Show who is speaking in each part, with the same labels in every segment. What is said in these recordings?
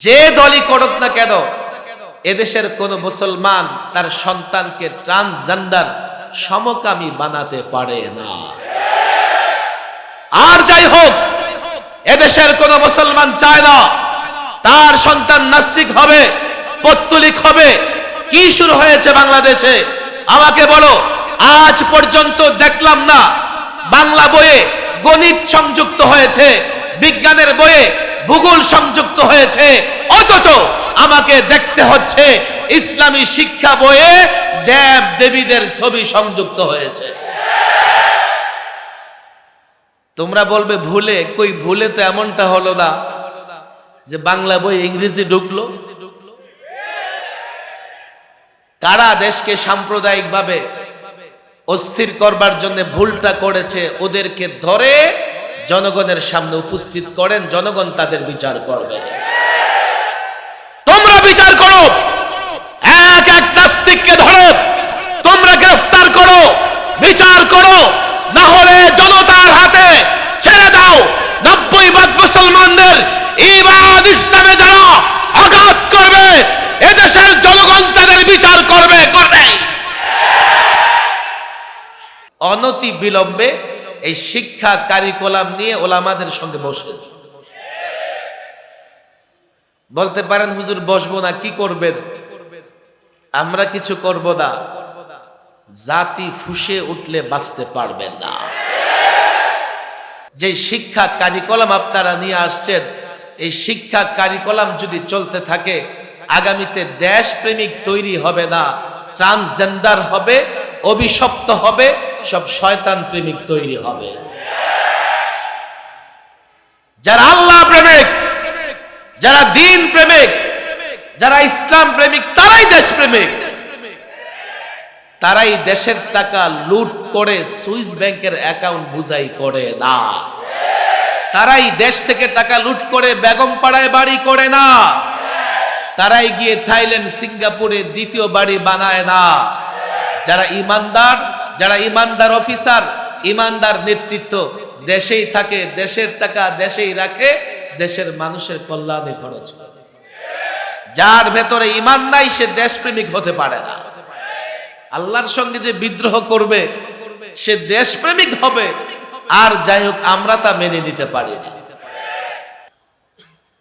Speaker 1: যে দলই করুক না কেন, এদেশের কোন মুসলমান তার সন্তানকে ট্রান্সজেন্ডার সমকামী বানাতে পারে না। আর যাই হোক, এদেশের কোন মুসলমান চায় না, তার সন্তান নাস্তিক হবে, পত্তলিক হবে। কি শুরু হয়েছে বাংলাদেশে? আমাকে বলো, আজ পর্যন্ত দেখলাম না, বাংলা বইয়ে গণিত সংযুক্ত হয়েছে, বিজ্ঞানের বইয়ে ভূগোল সংযুক্ত হয়েছে, অথচ আমাকে দেখতে হচ্ছে ইসলামী শিক্ষা বইয়ে দেব দেবীদের ছবি সংযুক্ত হয়েছে। তোমরা বলবে, ভুলে? কই, ভুলে তো এমনটা হলো না যে বাংলা বই ইংরেজি ঢুকলো? কারা দেশকে সাম্প্রদায়িকভাবে অস্থির করবার জন্য ভুলটা করেছে, ওদেরকে ধরে জনগণের সামনে উপস্থিত করেন জনগণ তাদের বিচার করবে। তোমরা বিচার করো। এক এক নাস্তিককে ধরো। তোমরা গ্রেফতার করো। বিচার করো। না হলে জনতার হাতে ছেড়ে দাও। নব্বই ভাগ মুসলমানদের ইমান ইসলামে যারা আঘাত করবে এদেশের জনগণ তাদের বিচার করবে করবে। অনতি বিলম্বে এই শিক্ষা কারিকুলাম নিয়ে ওলামাদের সঙ্গে বসে। বলতে পারেন, হুজুর, বসবো না, কি করবেন? আমরা কিছু করব না। জাতি ফুসে উঠলে বাঁচতে পারবেন না। যে শিক্ষা কারিকলাম আপনারা নিয়ে আসছেন, এই শিক্ষা কারিকলাম যদি চলতে থাকে, আগামীতে দেশ প্রেমিক তৈরি হবে না ট্রান্সজেন্ডার হবে অভিশপ্ত হবে, সব শয়তান প্রেমিক তৈরি হবে। যারা আল্লাহ প্রেমিক, যারা দিন প্রেমিক, যারা ইসলাম প্রেমিক, তারাই দেশ প্রেমিক। তারাই দেশের টাকা লুট করে সুইস ব্যাংকের অ্যাকাউন্ট বুঝাই করে না। তারাই দেশ থেকে টাকা লুট করে বেগম পাড়ায় বাড়ি করে না। তারাই গিয়ে থাইল্যান্ড, সিঙ্গাপুরে দ্বিতীয় বাড়ি বানায় না। যারা ইমানদার যারা ইমানদার অফিসার, ইমানদার নেতৃত্ব, দেশেই থাকে, দেশের টাকা দেশেই রাখে, দেশের মানুষের কল্যাণে খরচ যার ভেতরে ইমান নাই, সে দেশপ্রেমিক হতে পারে না। আল্লাহর সঙ্গে যে বিদ্রোহ করবে, সে দেশপ্রেমিক হবে। আর যাই হোক, আমরা তা মেনে নিতে পারি না।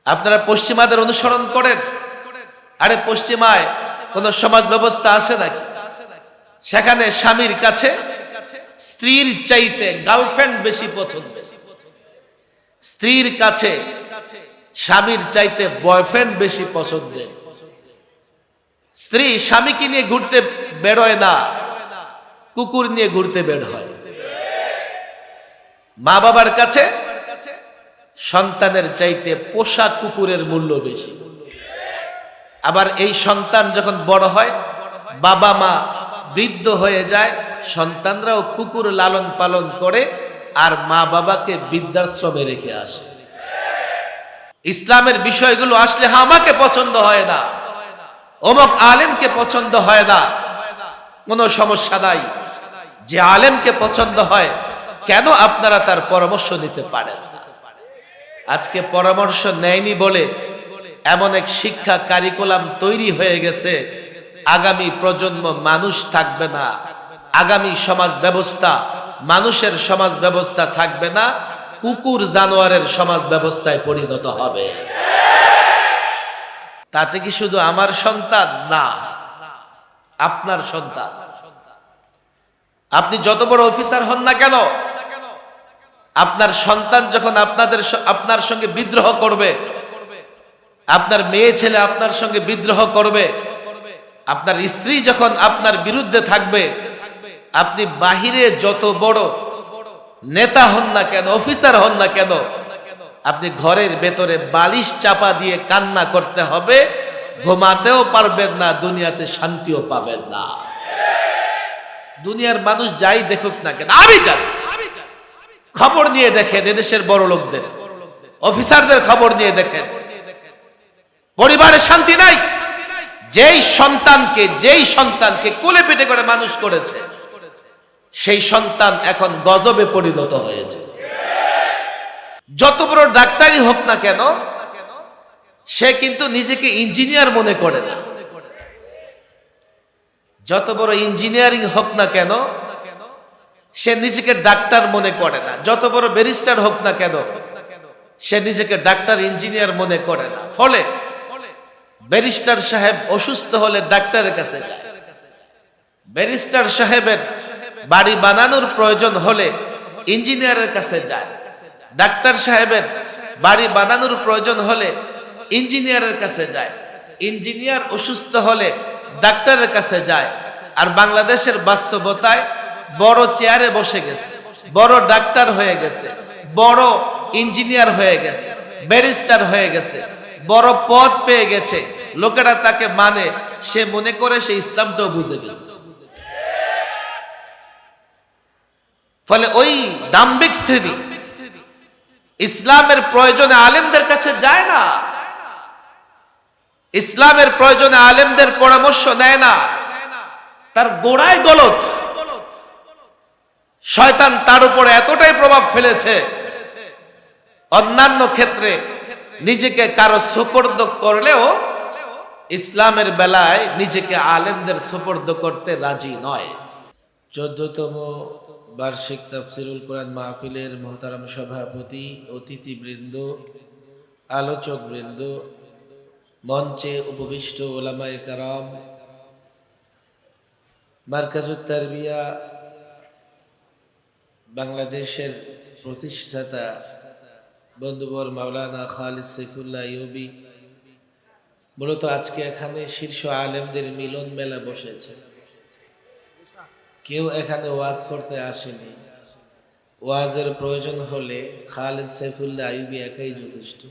Speaker 1: আপনারা পশ্চিমাদের অনুসরণ করেন। আরে, পশ্চিমায় কোন সমাজ ব্যবস্থা আছে নাকি? সেখানে স্বামীর কাছে স্ত্রীর চাইতে গার্লফ্রেন্ড বেশি পছন্দ। স্ত্রীর কাছে স্বামীর চাইতে বয়ফ্রেন্ড বেশি পছন্দের স্ত্রী স্বামীকে নিয়ে ঘুরতে বেরোয় না, কুকুর নিয়ে ঘুরতে বের হয়। মা বাবার কাছে সন্তানের চাইতে পোষা কুকুরের মূল্য বেশি। আবার এই সন্তান যখন বড় হয় বাবা মা বৃদ্ধ হয়ে যায়, সন্তানরাও কুকুর লালন পালন করে আর মা বাবাকে বৃদ্ধাশ্রমে রেখে আসে। ইসলামের বিষয়গুলো আসলে আমাকে পছন্দ হয় না, অমক আলেমকে পছন্দ হয় না, কোনো সমস্যা নাই। যে আলেমকে পছন্দ হয়, কেন আপনারা তার পরামর্শ নিতে পারেন আজকে পরামর্শ নেয়নি বলে এমন এক শিক্ষা কারিকুলাম তৈরি হয়ে গেছে আগামী প্রজন্ম মানুষ থাকবে না। আগামী সমাজ ব্যবস্থা, মানুষের সমাজ ব্যবস্থা থাকবে না, কুকুর জানোয়ারের সমাজ ব্যবস্থায় পরিণত হবে। তাতে কি শুধু আমার সন্তান? না, আপনার সন্তান। আপনি যত বড় অফিসার হন না কেন, আপনার সন্তান যখন আপনাদের আপনার সঙ্গে বিদ্রোহ করবে, আপনার মেয়ে ছেলে আপনার সঙ্গে বিদ্রোহ করবে আপনার স্ত্রী যখন আপনার বিরুদ্ধে থাকবে, আপনি বাহিরে যত বড় নেতা হন না কেন, অফিসার হন না কেন, আপনি ঘরের ভেতরে বালিশ চাপা দিয়ে কান্না করতে হবে, ঘুমাতেও পারবেন না, দুনিয়াতে শান্তিও পাবেন না। দুনিয়ার মানুষ যাই দেখুক না কেন, আমি জানি খবর নিয়ে দেখেন এদেশের বড় লোকদের, অফিসারদের খবর নিয়ে দেখেন। পরিবারে শান্তি নাই। যেই সন্তানকে যেই সন্তানকে কোলে পিঠে করে মানুষ করেছে, সেই সন্তান এখন গজবে পরিণত হয়েছে। যত বড় ডাক্তারই হোক না কেন, সে কিন্তু নিজেকে ইঞ্জিনিয়ার মনে করে না। যত বড় ইঞ্জিনিয়ারিং হোক না কেন, সে নিজেকে ডাক্তার মনে করে না। যত বড় ব্যারিস্টার হোক না কেন, সে নিজেকে ডাক্তার, ইঞ্জিনিয়ার মনে করে না। ফলে ব্যারিস্টার সাহেব অসুস্থ হলে ডাক্তারের কাছে যায়। ব্যারিস্টার সাহেবের বাড়ি বানানোর প্রয়োজন হলে ইঞ্জিনিয়ারের কাছে যায়। ডাক্তার সাহেবের বাড়ি বানানোর প্রয়োজন হলে ইঞ্জিনিয়ারের কাছে যায়। ইঞ্জিনিয়ার অসুস্থ হলে ডাক্তারের কাছে যায়। আর বাংলাদেশের বাস্তবতায় বড় চেয়ারে বসে গেছে, বড় ডাক্তার হয়ে গেছে, বড় ইঞ্জিনিয়ার হয়ে গেছে, ব্যারিস্টার হয়ে গেছে, বড় পদ পেয়ে গেছে। লোকেরা তাকে মানে সে মনে করে সে ইসলামটাও বুঝে গেছে। ফলে ওই দাম্ভিক শ্রেণি ইসলামের প্রয়োজনে আলেমদের কাছে যায় না। ইসলামের প্রয়োজনে আলেমদের পরামর্শ নেয় না। তার গোড়ায় গলত। শয়তান তার উপরে এতটাই প্রভাব ফেলেছে। অন্যান্য ক্ষেত্রে নিজেকে কারও সুপর্দ করলেও ইসলামের বেলায় নিজেকে আলেমদের সুপর্দ করতে রাজি নয়। চোদ্দতম বার্ষিক তাফসিরুল কোরআন মাহফিলের মহতারাম সভাপতি, অতিথিবৃন্দ আলোচক বৃন্দ মঞ্চে উপবিষ্ট ওলামায়ে কারাম, মার্কাজুত তারবিয়া, বাংলাদেশের প্রতিষ্ঠাতা বন্ধুবর মাওলানা খালিদ সৈফুল্লাহ ইউবি মূলত আজকে এখানে শীর্ষ আলেমদের মিলন মেলা বসেছে। কেউ এখানে ওয়াজ করতে আসেনি। ওয়াজের প্রয়োজন হলে খালিদ সৈফুল্লাহ আইবি একাই যথেষ্ট।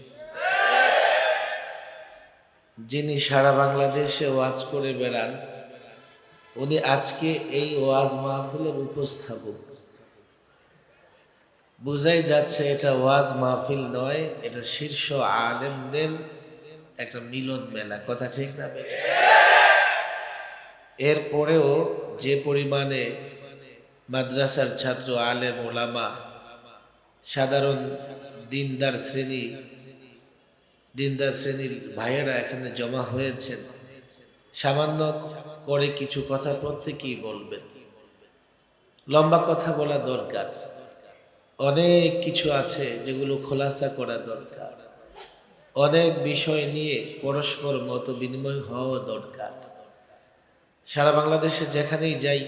Speaker 1: যিনি সারা বাংলাদেশে ওয়াজ করে বেড়ান, উনি আজকে এই ওয়াজ মাহফিলের উপস্থাপক। বুঝাই যাচ্ছে এটা ওয়াজ মাহফিল নয়, এটা শীর্ষ আলেমদের একটা মিলন মেলা, কথা ঠিক না এরপরেও যে পরিমাণে মাদ্রাসার ছাত্র, আলেম, ওলামা, সাধারণ দিনদার শ্রেণি, দিনদার শ্রেণির ভাইয়েরা এখানে জমা হয়েছেন, সামান্য করে কিছু কথা প্রত্যেকেই বলবেন। লম্বা কথা বলা দরকার। অনেক কিছু আছে যেগুলো খোলাসা করা দরকার। অনেক বিষয় নিয়ে পরস্পর মত বিনিময় হওয়া দরকার। সারা বাংলাদেশে যেখানেই যাই,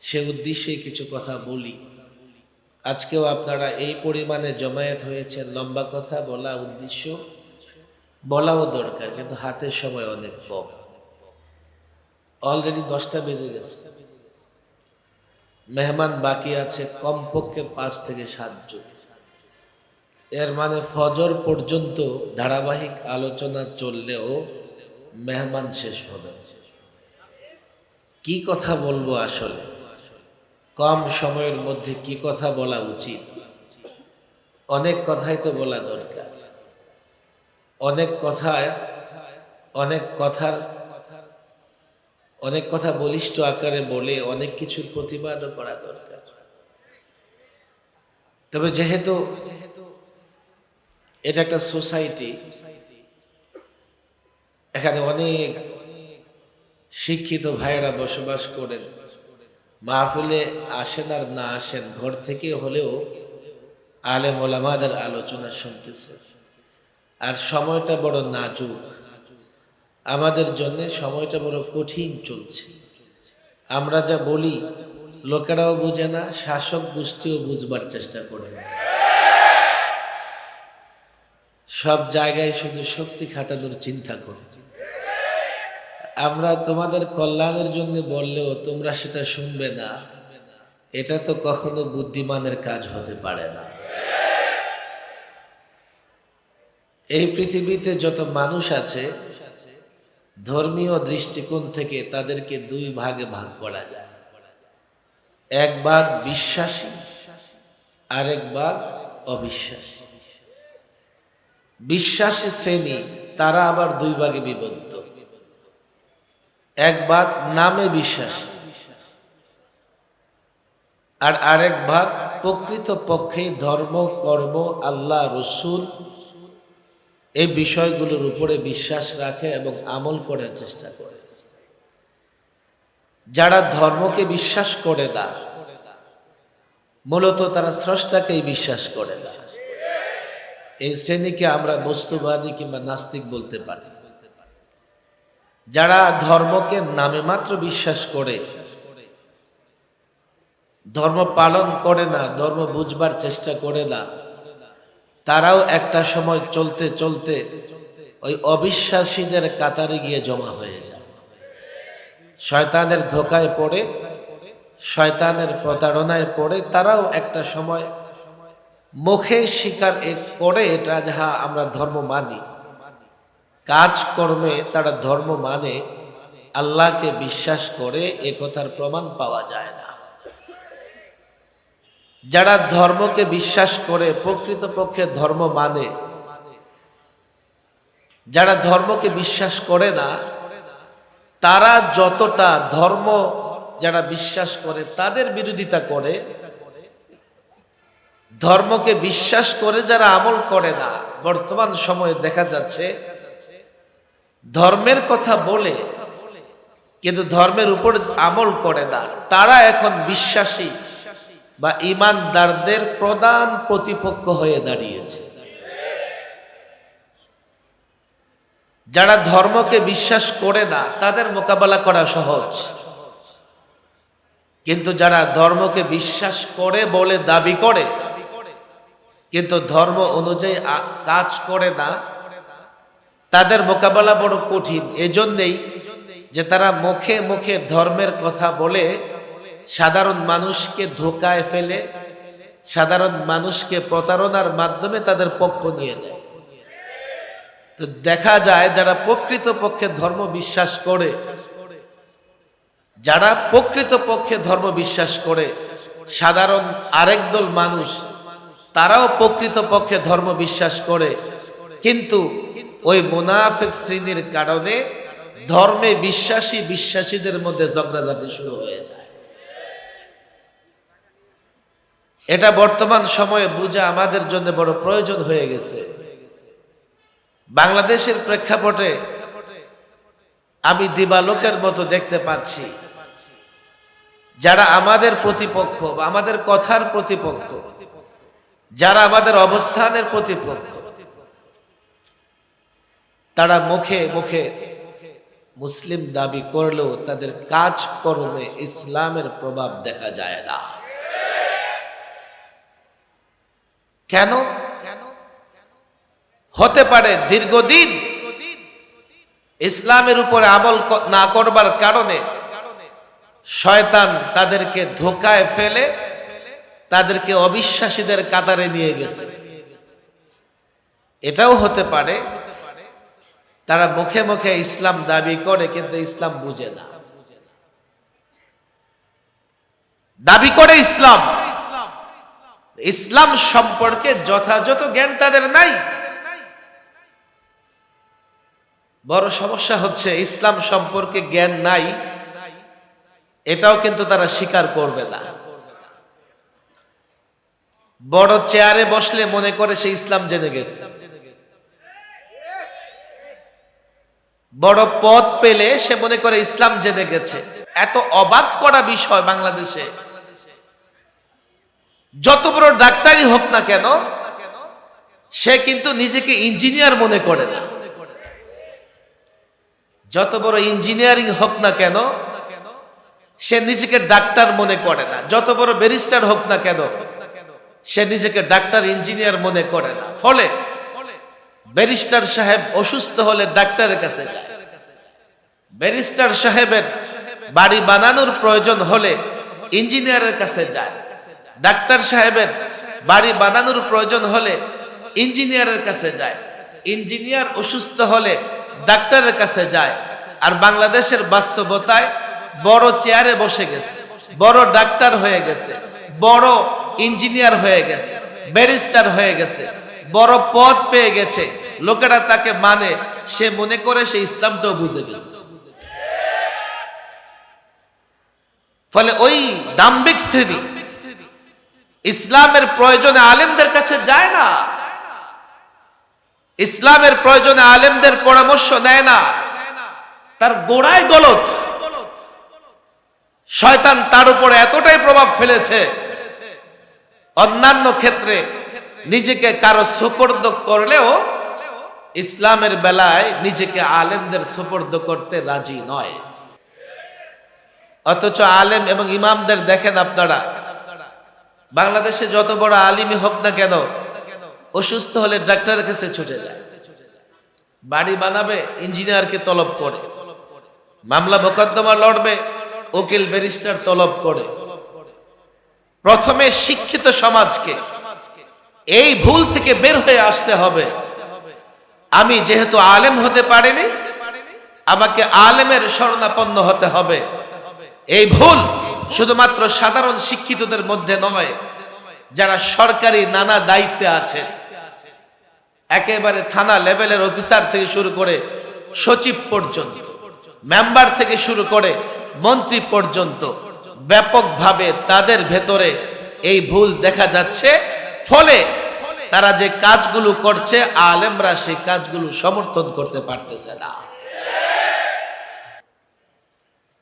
Speaker 1: সে উদ্দেশ্যে কিছু কথা বলি। আজকেও আপনারা এই পরিমাণে জমায়েত হয়েছেন, লম্বা কথা বলা উদ্দেশ্য। বলাও দরকার, কিন্তু হাতের সময় অনেক কম। অলরেডি দশটা বেজে গেছে। মেহমান বাকি আছে কমপক্ষে পাঁচ থেকে সাতজন এর মানে ফজর পর্যন্ত ধারাবাহিক আলোচনা চললেও মেহমান শেষ হবে কি কথা বলব আসলে? কম সময়ের মধ্যে কি কথা বলা উচিত? অনেক কথাই তো বলা দরকার। অনেক কথায় অনেক কথার, অনেক কথা বলিষ্ঠ আকারে বলে অনেক কিছুর প্রতিবাদও করা দরকার। তবে যেহেতু এটা একটা সোসাইটি। এখানে অনেক শিক্ষিত ভাইয়েরা বসবাস করেন। মাহফিলে আসেন আর না আসেন, ঘর থেকে হলেও আলেম ওলামাদের আলোচনা শুনতেছে। আর সময়টা বড় নাজুক। আমাদের জন্য সময়টা বড় কঠিন চলছে। আমরা যা বলি, লোকেরাও বুঝে না, শাসক গোষ্ঠীও বুঝবার চেষ্টা করে না। সব জায়গায় শুধু শক্তি খাটানোর চিন্তা করে। আমরা তোমাদের কল্যাণের জন্য বললেও তোমরা সেটা শুনবে না। এটা তো কখনো বুদ্ধিমানের কাজ হতে পারে না। এই পৃথিবীতে যত মানুষ আছে, ধর্মীয় দৃষ্টিকোণ থেকে তাদেরকে দুই ভাগে ভাগ করা যায়। এক ভাগ বিশ্বাসী, আরেক ভাগ অবিশ্বাসী। বিশ্বাসী শ্রেণি, তারা আবার দুই ভাগে বিভক্ত। এক ভাগ নামে বিশ্বাস, আর আরেক ভাগ প্রকৃত পক্ষে ধর্ম, কর্ম, আল্লাহ, রসুল, এই বিষয়গুলোর উপরে বিশ্বাস রাখে এবং আমল করার চেষ্টা করে। যারা ধর্মকে বিশ্বাস করে না, মূলত তারা স্রষ্টাকেই বিশ্বাস করে না। এই শ্রেণীকে আমরা বস্তুবাদী কিংবা নাস্তিক বলতে পারি। যারা ধর্মকে নামে মাত্র বিশ্বাস করে, ধর্ম পালন করে না, ধর্ম বুঝবার চেষ্টা করে না, তারাও একটা সময় চলতে চলতে ওই অবিশ্বাসীদের কাতারে গিয়ে জমা হয়ে যায়। শয়তানের ধোকায় পড়ে, শয়তানের প্রতারণায় পড়ে, তারাও একটা সময় মুখে স্বীকার করে এটা যাহা আমরা ধর্ম মানি। কাজকর্মে তারা ধর্ম মানে আল্লাহকে বিশ্বাস করে এ কথার প্রমাণ পাওয়া যায় না। যারা ধর্মকে বিশ্বাস করে প্রকৃতপক্ষে ধর্ম মানে যারা ধর্মকে বিশ্বাস করে না, তারা যতটা ধর্ম যারা বিশ্বাস করে তাদের বিরোধিতা করে ধর্মকে বিশ্বাস করে যারা আমল করে না, বর্তমান সময়ে দেখা যাচ্ছে ধর্মের কথা বলে, কিন্তু ধর্মের উপর আমল করে না। তারা এখন বিশ্বাসী বা ইমানদারদের প্রধান প্রতিপক্ষ হয়ে দাঁড়িয়েছে। যারা ধর্মকে বিশ্বাস করে না, তাদের মোকাবেলা করা সহজ। কিন্তু যারা ধর্মকে বিশ্বাস করে বলে দাবি করে কিন্তু ধর্ম অনুযায়ী কাজ করে না, তাদের মোকাবেলা বড় কঠিন। এজন্যেই যে তারা মুখে মুখে ধর্মের কথা বলে, সাধারণ মানুষকে ধোকায় ফেলে, সাধারণ মানুষকে প্রতারণার মাধ্যমে তাদের পক্ষ নিয়ে নেয়। তো দেখা যায় যারা প্রকৃত পক্ষে ধর্ম বিশ্বাস করে, যারা প্রকৃত পক্ষে ধর্ম বিশ্বাস করে, সাধারণ আরেক দল মানুষ তারাও প্রকৃত পক্ষে ধর্ম বিশ্বাস করে। কিন্তু ওই মুনাফিক শ্রেণির কারণে ধর্মে বিশ্বাসী বিশ্বাসীদের মধ্যে ঝগড়াঝাটি শুরু হয়ে যায়। এটা বর্তমান সময়ে বোঝা আমাদের জন্য বড় প্রয়োজন হয়ে গেছে। বাংলাদেশের প্রেক্ষাপটে আমি দিবালোকের মতো দেখতে পাচ্ছি। যারা আমাদের প্রতিপক্ষ বা আমাদের কথার প্রতিপক্ষ যারা আমাদের অবস্থানের প্রতিপক্ষ, তারা মুখে মুখে মুসলিম দাবি করলেও তাদের কাজকর্মে ইসলামের প্রভাব দেখা যায় না। কেন? হতে পারে দীর্ঘদিন ইসলামের উপরে আমল না করবার কারণে শয়তান তাদেরকে ধোকায় ফেলে তাদেরকে অবিশ্বাসীদের কাতারে নিয়ে গেছে। এটাও হতে পারে, তারা মুখে মুখে ইসলাম দাবি করে, কিন্তু ইসলাম বুঝে না। দাবি করে ইসলাম। ইসলাম সম্পর্কে যথাযথ জ্ঞান তাদের নাই। বড় সমস্যা হচ্ছে, ইসলাম সম্পর্কে জ্ঞান নাই, এটাও কিন্তু তারা স্বীকার করবে না। বড় চেয়ারে বসলে মনে করে সে ইসলাম জেনে গেছে। বড় পদ পেলে সে মনে করে ইসলাম জেনে গেছে। এত অবাক করা বিষয় বাংলাদেশে। যত বড় ডাক্তারই হোক না কেন, সে কিন্তু নিজেকে ইঞ্জিনিয়ার মনে করে না। যত বড় ইঞ্জিনিয়ারিং হোক না কেন, সে নিজেকে ডাক্তার মনে করে না। যত বড় ব্যারিস্টার হোক না কেন সে নিজেকে ডাক্তার, ইঞ্জিনিয়ার মনে করে না। ফলে ব্যারিস্টার সাহেব অসুস্থ হলে ডাক্তারের কাছে যায়। ব্যারিস্টার সাহেবের বাড়ি বানানোর প্রয়োজন হলে ইঞ্জিনিয়ারের কাছে যায়। ডাক্তার সাহেবের বাড়ি বানানোর প্রয়োজন হলে ইঞ্জিনিয়ারের কাছে যায়। ইঞ্জিনিয়ার অসুস্থ হলে ডাক্তারের কাছে যায়। আর বাংলাদেশের বাস্তবতায় বড় চেয়ারে বসে গেছে, বড় ডাক্তার হয়ে গেছে। বড় ইঞ্জিনিয়ার হয়ে গেছে, ব্যারিস্টার হয়ে গেছে, বড় পদ পেয়ে গেছে। লোকেরা তাকে মানে সে মনে করে সে ইসলামটাও বুঝে গেছে। ফলে ওই দাম্ভিক শ্রেণি ইসলামের প্রয়োজনে আলেমদের কাছে যায় না। ইসলামের প্রয়োজনে আলেমদের পরামর্শ নেয় না। তার গোড়ায় গলত। শয়তান তার উপরে এতটাই প্রভাব ফেলেছে অন্যান্য ক্ষেত্রে নিজেকে কারও সুপর্দ করলেও ইসলামের বেলায় নিজেকে আলেমদের সুপর্দ করতে রাজি নয়। অথচ আলেম এবং ইমামদের দেখেন আপনারা, বাংলাদেশে যত বড় আলিমই হোক না কেন, অসুস্থ হলে ডাক্তারের কাছে ছুটে যায়। বাড়ি বানাবে, ইঞ্জিনিয়ারকে তলব করে। মামলা মোকদ্দমা লড়বে, উকিল ব্যারিস্টার তলব করে। প্রথমে শিক্ষিত সমাজকে। এই ভুল থেকে বের হয়ে আসতে হবে। আমি যেহেতু আলেম হতে পারিনি, আমাকে আলেমের শরণাপন্ন হতে হবে। এই ভুল শুধুমাত্র সাধারণ শিক্ষিতদের মধ্যে নয়, যারা সরকারি নানা দায়িত্বে আছে। একেবারে থানা লেভেলের অফিসার থেকে শুরু করে সচিব পর্যন্ত, মেম্বার থেকে শুরু করে মন্ত্রী পর্যন্ত ব্যাপকভাবে তাদের ভেতরে এই ভুল দেখা যাচ্ছে। ফলে তারা যে কাজগুলো করছে, আলেমরা সেই কাজগুলো সমর্থন করতে পারতেছে না।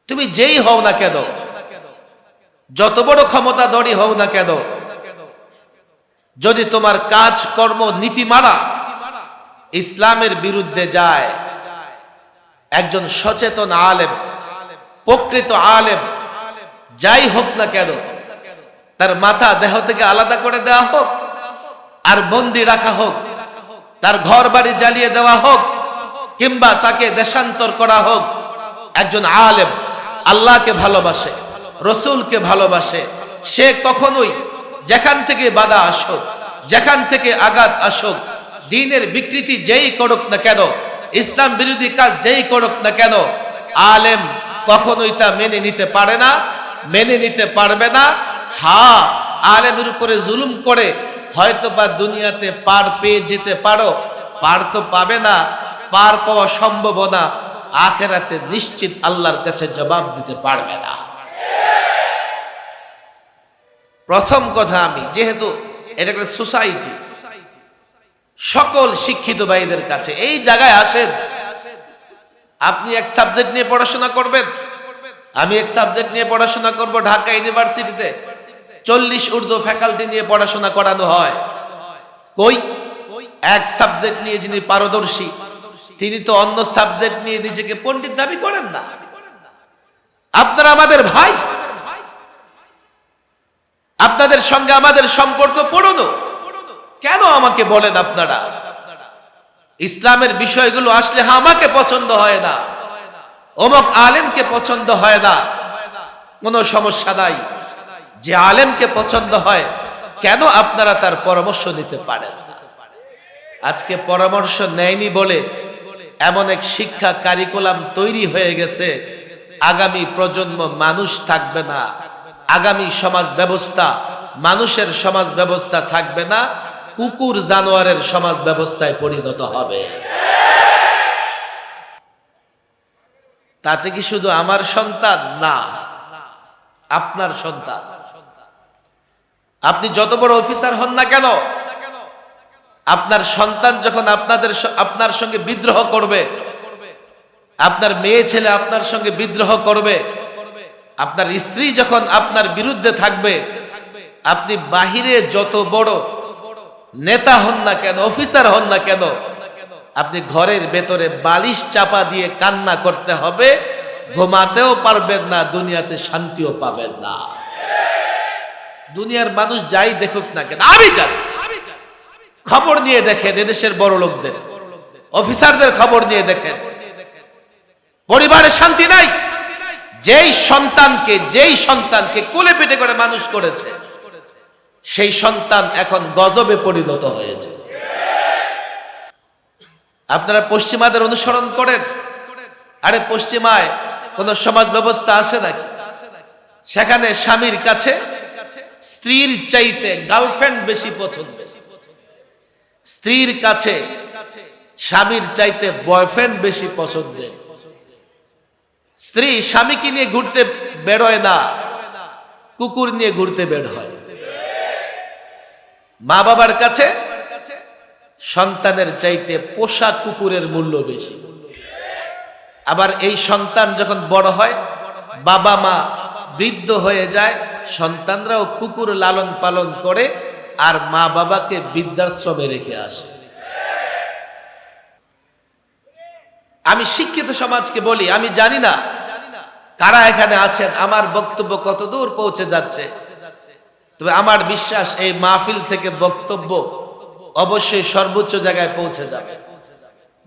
Speaker 1: তুমি যেই হও না কেন, যত বড় ক্ষমতাধরী হও না কেন, যদি তোমার কাজ, কর্ম, নীতিমালা ইসলামের বিরুদ্ধে যায়, একজন সচেতন আলেম, প্রকৃত আলেম যাই হোক না কেন, তার মাথা দেহ থেকে আলাদা করে দেওয়া হোক, আর বন্দি রাখা হোক, তার ঘর বাড়ি জ্বালিয়ে দেওয়া হোক, কিংবা তাকে দেশান্তর করা হোক, একজন আলেম আল্লাহকে ভালোবাসে, রসুলকে ভালোবাসে, সে কখনোই যেখান থেকে বাধা আসুক, যেখান থেকে আঘাত আসুক, দিনের বিকৃতি যেই করুক না কেন, ইসলাম বিরোধী কাজ যেই করুক না কেন, আলেম কখনোই তা মেনে নিতে পারে না। মেনে নিতে পারবে না। হা, আলেমের উপরে জুলুম করে হয়তো বা দুনিয়াতে পার পেয়ে যেতে পারো, পার তো পাবে না, পার পাওয়া সম্ভাবনা আখেরাতে নিশ্চিত আল্লাহর কাছে জবাব দিতে পারবে না। প্রথম কথা আমি, যেহেতু এটা একটা সোসাইটি, সকল শিক্ষিত ভাইদের কাছে, এই জায়গায় আসেন, আপনি এক সাবজেক্ট নিয়ে পড়াশোনা করবেন আমি এক সাবজেক্ট নিয়ে পড়াশোনা করব ঢাকা ইউনিভার্সিটিতে চল্লিশ উর্দু ফ্যাকাল্টি নিয়ে পড়াশোনা করানো হয়। কই? এক সাবজেক্ট নিয়ে যিনি পারদর্শী, তিনি তো অন্য সাবজেক্ট নিয়ে নিজেকে পণ্ডিত দাবি করেন না। আপনারা আমাদের ভাই? আপনাদের সঙ্গে আমাদের সম্পর্ক পুরনো। কেন আমাকে বলেন আপনারা? ইসলামের বিষয়গুলো আসলে আমাকে পছন্দ হয় না। অমক আলেমকে পছন্দ হয় না। কোনো সমস্যা নাই। যে আলেমকে পছন্দ হয়, কেন আপনারা তার পরামর্শ নিতে পারেন আজকে পরামর্শ নেয়নি বলে এমন এক শিক্ষা কারিকুলাম তৈরি হয়ে গেছে, আগামী প্রজন্ম মানুষ থাকবে না। আগামী সমাজ ব্যবস্থা, মানুষের সমাজ ব্যবস্থা থাকবে না, কুকুর জানোয়ারের সমাজ ব্যবস্থায় পরিণত হবে। তাতে কি শুধু আমার সন্তান? না। আপনার সন্তান। আপনি যত বড় অফিসার হন না কেন, আপনার সন্তান যখন আপনাদের আপনার সঙ্গে বিদ্রোহ করবে, আপনার মেয়ে ছেলে আপনার সঙ্গে বিদ্রোহ করবে, আপনার স্ত্রী যখন আপনার বিরুদ্ধে থাকবে, আপনি বাহিরে যত বড় নেতা হন না কেন, অফিসার হন না কেন আপনি ঘরের ভেতরে বালিশ চাপা দিয়ে কান্না করতে হবে, ঘুমাতেও পারবেন না, দুনিয়াতে শান্তিও পাবেন না। দুনিয়ার মানুষ যাই দেখুক না কেন, আমি জানি। খবর নিয়ে দেখেন এদেশের বড় লোকদের, অফিসারদের খবর নিয়ে দেখেন। পরিবারে শান্তি নাই, যেই সন্তানকে যেই সন্তানকে কোলে পেটে করে মানুষ করেছে, সেই সন্তান এখন গজবে পরিণত হয়েছে। আপনারা পশ্চিমাদের অনুসরণ করেন। আরে পশ্চিমায় কোন সমাজ ব্যবস্থা আছে নাকি? সেখানে স্বামীর কাছে স্ত্রীর চাইতে গার্লফ্রেন্ড বেশি পছন্দ। স্ত্রীর কাছে স্বামীর চাইতে বয়ফ্রেন্ড বেশি পছন্দের স্ত্রী স্বামীকে নিয়ে ঘুরতে বেরোয় না, কুকুর নিয়ে ঘুরতে বের হয়। মা বাবার কাছে সন্তানের চাইতে পোষা কুকুরের মূল্য বেশি। আবার এই সন্তান যখন বড় হয়, বাবা মা বৃদ্ধ হয়ে যায়, সন্তানরাও কুকুর লালন পালন করে আর মা বাবাকে বৃদ্ধাশ্রমে রেখে আসে। আমি শিক্ষিত সমাজকে বলি, আমি জানি না কারা এখানে আছেন, আমার বক্তব্য কত দূর পৌঁছে যাচ্ছে। তবে আমার বিশ্বাস, এই মাহফিল থেকে বক্তব্য অবশ্যই সর্বোচ্চ জায়গায় পৌঁছে যাবে।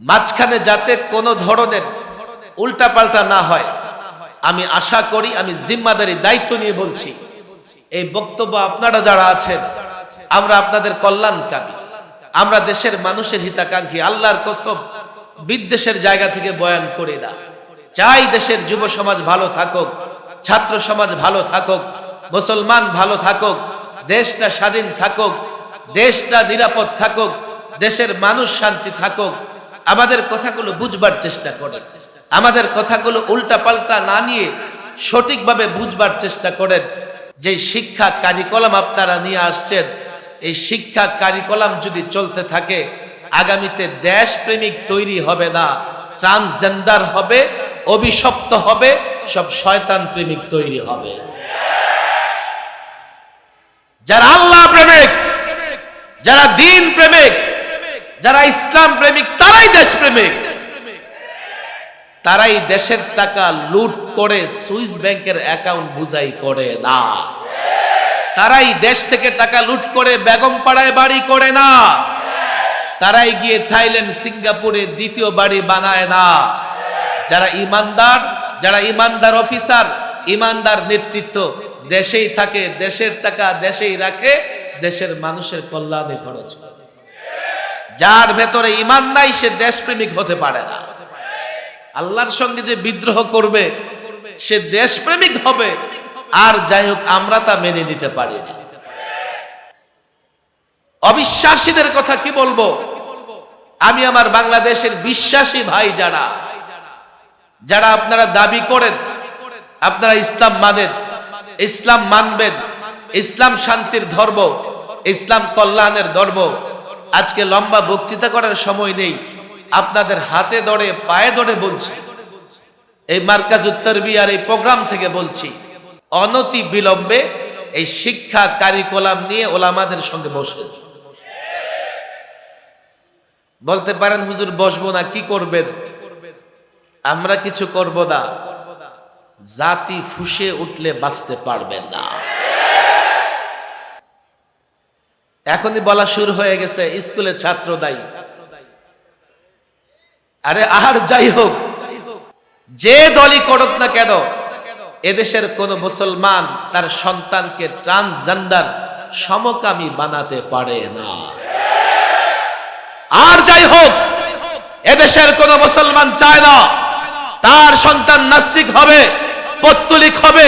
Speaker 1: মাঝখানে যাতে কোনো ধরনের উল্টাপাল্টা না হয়, আমি আশা করি, আমি জিম্মাদারি দায়িত্ব নিয়ে বলছি। এই বক্তব্য আপনারা যারা আছেন, আমরা আপনাদের কল্যাণকামী আমরা দেশের মানুষের হিতাকাঙ্ক্ষী, আল্লাহর কসম, বিদ্বেষের জায়গা থেকে বয়ান করি না। চাই দেশের যুব সমাজ ভালো থাকুক, ছাত্র সমাজ ভালো থাকুক, মুসলমান ভালো থাকুক, দেশটা স্বাধীন থাকুক দেশটা নিরাপদ থাকুক, দেশের মানুষ শান্তি থাকুক, আমাদের কথাগুলো বুঝবার চেষ্টা করে। আমাদের কথাগুলো উল্টা পাল্টা না নিয়ে সঠিকভাবে বুঝবার চেষ্টা করেন যে শিক্ষা কারিকলাম আপনারা নিয়ে আসছেন, এই শিক্ষা কারিকলাম যদি চলতে থাকে, আগামীতে দেশ প্রেমিক তৈরি হবে না ট্রান্সজেন্ডার হবে, অভিশপ্ত হবে, সব শয়তান প্রেমিক তৈরি হবে। যারা আল্লাহ প্রেমিক যারা দিন প্রেমিক, যারা ইসলাম প্রেমিক, তারাই দেশ প্রেমিক। তারাই দেশের টাকা লুট করে সুইস ব্যাংকের অ্যাকাউন্ট বুঝাই করে না। তারাই দেশ থেকে টাকা লুট করে বেগম পাড়ায় বাড়ি করে না। তারাই গিয়ে থাইল্যান্ড, সিঙ্গাপুরে দ্বিতীয় বাড়ি বানায় না। যারা ইমানদার যারা ইমানদার অফিসার, ইমানদার নেতৃত্ব দেশেই থাকে, দেশের টাকা দেশেই রাখে দেশের মানুষের কল্যাণে খরচ যার ভেতরে ইমান নাই, সে দেশপ্রেমিক হতে পারে না। আল্লাহর সঙ্গে যে বিদ্রোহ করবে, সে দেশপ্রেমিক হবে। আর যাই হোক, আমরা তা মেনে নিতে পারি না। অবিশ্বাসীদের কথা কি বলব? আমি আমার বাংলাদেশের বিশ্বাসী ভাই যারা যারা আপনারা দাবি করেন, আপনারা ইসলাম মানেন, ইসলাম মানবেন ইসলাম শান্তির ধর্ম, ইসলাম কল্যাণের ধর্ম। আজকে লম্বা বক্তৃতা করার সময় নেই। আপনাদের হাতে দড়ে পায়ে দড়ে বলছি। এই মার্কাজ উত্তর বিয়ার এই প্রোগ্রাম থেকে বলছি, অনতি বিলম্বে এই শিক্ষা কারিকুলাম নিয়ে ওলামাদের সঙ্গে বসে বলতে পারেন, হুজুর, বসবো না, কি করবেন? আমরা কিছু করব না। জাতি ফুসে উঠলে বাঁচতে পারবেন না। এখনই বলা শুরু হয়ে গেছে, স্কুলে ছাত্র দায়ী। আরে আর যাই হোক। যে দলই করুক না কেন, এদেশের কোন মুসলমান তার সন্তানকে ট্রান্সজেন্ডার সমকামী বানাতে পারে না। আর যাই হোক, এদেশের কোন মুসলমান চায় না, তার সন্তান নাস্তিক হবে, পত্তলিক হবে।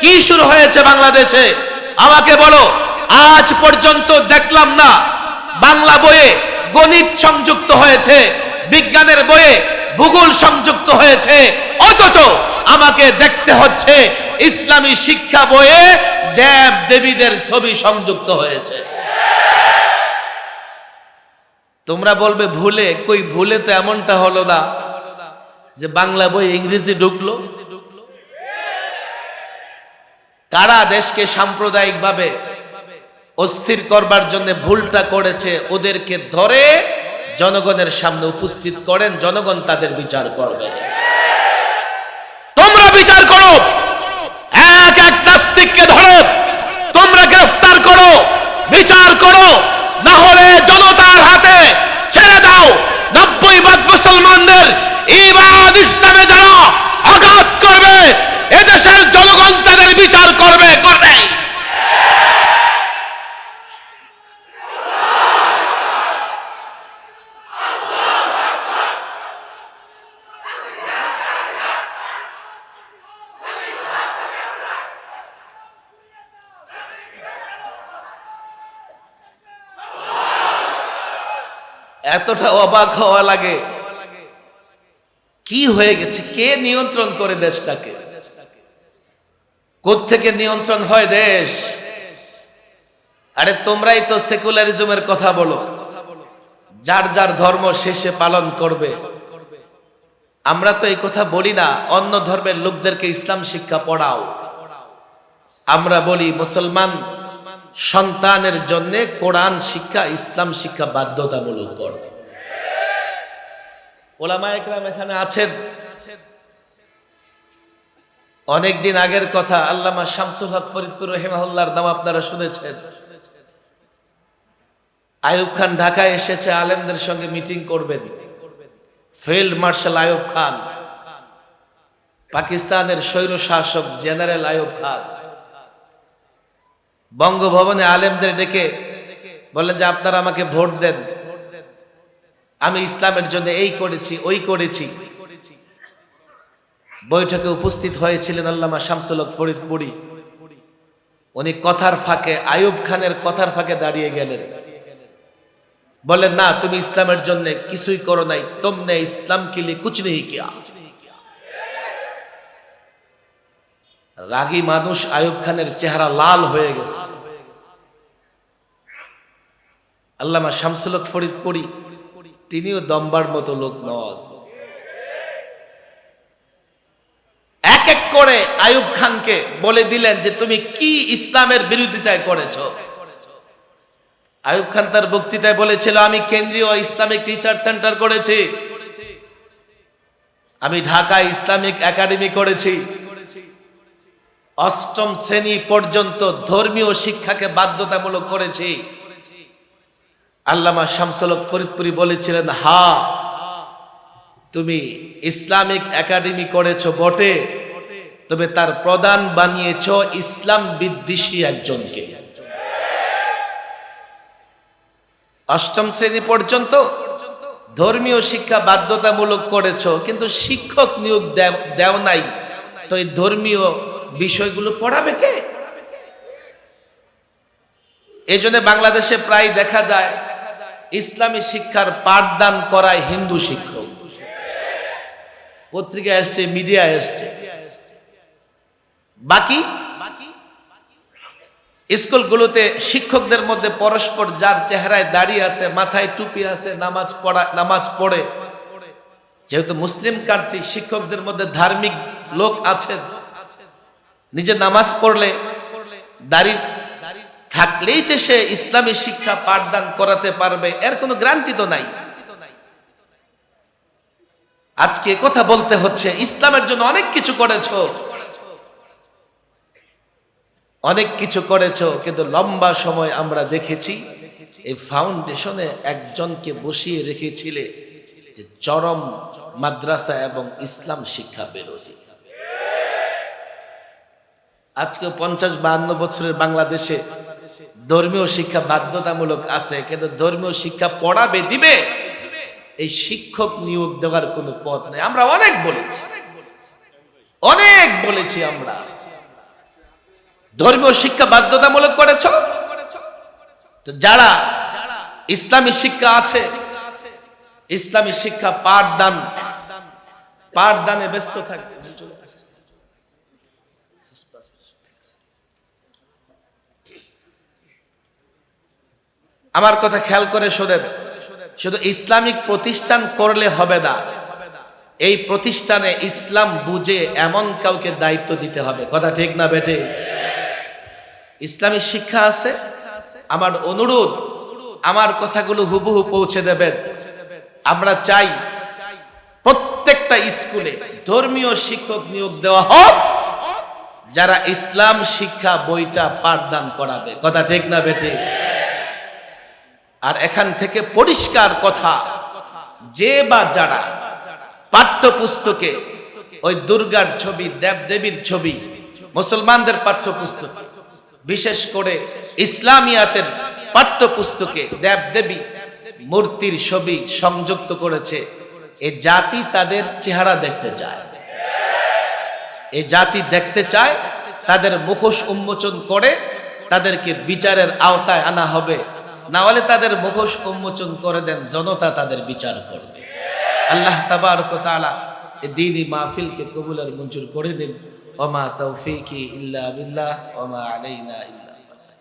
Speaker 1: কি শুরু হয়েছে বাংলাদেশে? আমাকে বলো। আজ পর্যন্ত দেখলাম না। বাংলা বইয়ে গণিত সংযুক্ত হয়েছে, বিজ্ঞানের বইয়ে ভূগোল সংযুক্ত হয়েছে, অথচ আমাকে দেখতে হচ্ছে ইসলামী শিক্ষা বইয়ে দেব দেবীদের ছবি সংযুক্ত হয়েছে। তোমরা বলবে, ভুলে? কই, ভুলে তো এমনটা হলো না যে বাংলা বই ইংরেজি ঢুকলো? কারা দেশকে সাম্প্রদায়িকভাবে অস্থির করবার জন্য ভুলটা করেছে, ওদেরকে ধরে জনগণের সামনে উপস্থিত করেন, জনগণ তাদের বিচার করবে। তোমরা বিচার করো! এক এক নাস্তিককে ধরো! তোমরা গ্রেফতার করো! বিচার করো না হলে জনতার হাতে ছেড়ে দাও নব্বই ভাগ মুসলমানদের ইমান ইসলামে যারা আঘাত করবে এদেশের জনগণ তাদের বিচার করবে করবে এতটা অবাক হওয়া লাগে। কি হয়ে গেছে? কে নিয়ন্ত্রণ করে দেশটাকে? থেকে নিয়ন্ত্রণ হয় দেশ? আরে তোমরাই তো সেকুলারিজমের কথা বলো। যার যার ধর্ম শেষে পালন করবে। আমরা তো এই কথা বলি না, অন্য ধর্মের লোকদেরকে ইসলাম শিক্ষা পড়াও। আমরা বলি, মুসলমান সন্তানের জন্য কোরআন শিক্ষা, ইসলাম শিক্ষা বাধ্যতামূলক কর। ওলামা একরাম এখানে আছেন। অনেক আগের কথা আল্লামা শামসুল হক ফরিদপুর রহিমাহুল্লাহর নাম আপনারা শুনেছেন। আয়ুব খান ঢাকায় এসেছে, আলেমদের সঙ্গে মিটিং করবেন। ফিল্ড মার্শাল আয়ুব খান, পাকিস্তানের স্বৈর শাসক জেনারেল আয়ুব খান। বঙ্গভবনে আলেমদের ডেকে বললেন যে, আপনারা আমাকে ভোট দেন। আমি ইসলামের জন্য এই করেছি, ওই করেছি। বৈঠকে উপস্থিত হয়েছিলেন আল্লামা শামসুলক ফরিদপুরি। উনি কথার ফাঁকে আয়ুব খানের কথার ফাঁকে দাঁড়িয়ে গেলেন। বলেন না, তুমি ইসলামের জন্য কিছুই করো নাই। তোমনে ইসলাম কিলি কুচ নেই কিয়া? রাগী মানুষ আয়ুব খানের চেহারা লাল হয়ে গেছে। আল্লামা শামসুলক ফরিদপুরি তিনিও দম্বার মতো লোক নন। এক এক করে আয়ুব খানকে বলে দিলেন যে, তুমি কি ইসলামের বিরোধিতায় করেছ? আয়ুব খান তার বক্তৃতায় বলেছিল, আমি কেন্দ্রীয় ইসলামিক রিসার্চ সেন্টার করেছি। আমি ঢাকা ইসলামিক একাডেমি করেছি। অষ্টম শ্রেণি পর্যন্ত ধর্মীয় শিক্ষাকে বাধ্যতামূলক করেছি। আল্লামা শামসলক ফরিদপুরি বলেছিলেন, হা, তুমি ইসলামিক একাডেমি করেছ বটে, তবে তার প্রধান বানিয়েছ ইসলাম বিদ্বেষী একজনকে। অষ্টম শ্রেণি পর্যন্ত ধর্মীয় শিক্ষা বাধ্যতামূলক করেছ, কিন্তু শিক্ষক নিয়োগ দেও- নাই। তো এই ধর্মীয় বিষয়গুলো পড়াবে কে? এই জন্য বাংলাদেশে প্রায় দেখা যায় ইসলামী শিক্ষার পাঠদান করায় হিন্দু শিক্ষক। পত্রিকা এসছে, মিডিয়া এসছে। বাকি? স্কুলগুলোতে শিক্ষকদের মধ্যে পরস্পর যার চেহারায় দাঁড়িয়ে আছে, মাথায় টুপি আছে, নামাজ পড়া, নামাজ পড়ে। যেহেতু মুসলিম কান্ট্রি, শিক্ষকদের মধ্যে ধার্মিক লোক আছেন। নিজে নামাজ পড়লে দাড়ি থাকলেই যে সে ইসলামী শিক্ষা পাঠদান করাতে পারবে, এর কোনো গ্যারান্টি তো নাই। আজকে কথা বলতে হচ্ছে, ইসলামের জন্য অনেক কিছু করেছ। অনেক কিছু করেছ, কিন্তু লম্বা সময় আমরা দেখেছি, এই ফাউন্ডেশনে একজনকে বসিয়ে রেখেছিলে যে চরম মাদ্রাসা এবং ইসলাম শিক্ষা বিরোধী। আজকে পঞ্চাশ বাহান্ন বছরের বাংলাদেশে ধর্মীয় শিক্ষা বাধ্যতামূলক আছে, কিন্তু ধর্মীয় শিক্ষা পড়াবে, দিবে। এই শিক্ষক নিয়োগ দেওয়ার কোনো পথ নেই। আমরা অনেক বলেছি। অনেক বলেছি আমরা। ধর্মীয় শিক্ষা বাধ্যতামূলক করেছ? তো যারা ইসলামী শিক্ষা আছে, ইসলামী শিক্ষা পাঠদান, পাঠদানে ব্যস্ত থাকে আমার কথা খেয়াল করে শোনেন। শুধু ইসলামিক প্রতিষ্ঠান করলে হবে না। এই প্রতিষ্ঠানে ইসলাম বুঝে এমন কাউকে দায়িত্ব দিতে হবে। কথা ঠিক না বেটে ইসলামী শিক্ষা আছে। আমার অনুরোধ, আমার কথাগুলো হুবহু পৌঁছে দেবেন। আমরা চাই প্রত্যেকটা স্কুলে ধর্মীয় শিক্ষক নিয়োগ দেওয়া হোক, যারা ইসলাম শিক্ষা বইটা পাঠদান করাবে। কথা ঠিক না বেটে আর এখান থেকে পরিষ্কার কথা, যে বা যারা পাঠ্যপুস্তকে, ওই দুর্গার ছবি, দেবদেবীর ছবি, মুসলমানদের পাঠ্যপুস্তক, বিশেষ করে ইসলামিয়াতের পাঠ্যপুস্তকে দেবদেবী মূর্তির ছবি সংযুক্ত করেছে, এ জাতি তাদের চেহারা দেখতে চায়। এ জাতি দেখতে চায়, তাদের মুখোশ উন্মোচন করে, তাদেরকে বিচারের আওতায় আনা হবে। না হলে তাদের মুখোশ উন্মোচন করে দেন, জনতা তাদের বিচার করবে। আল্লাহ তাবার কোতালা দিনই মাহফিলকে কবুলের মঞ্জুর করে দিন। ওমা তৌফিকি ইল্লা বিল্লাহ ওমা আলাইনা ইল্লা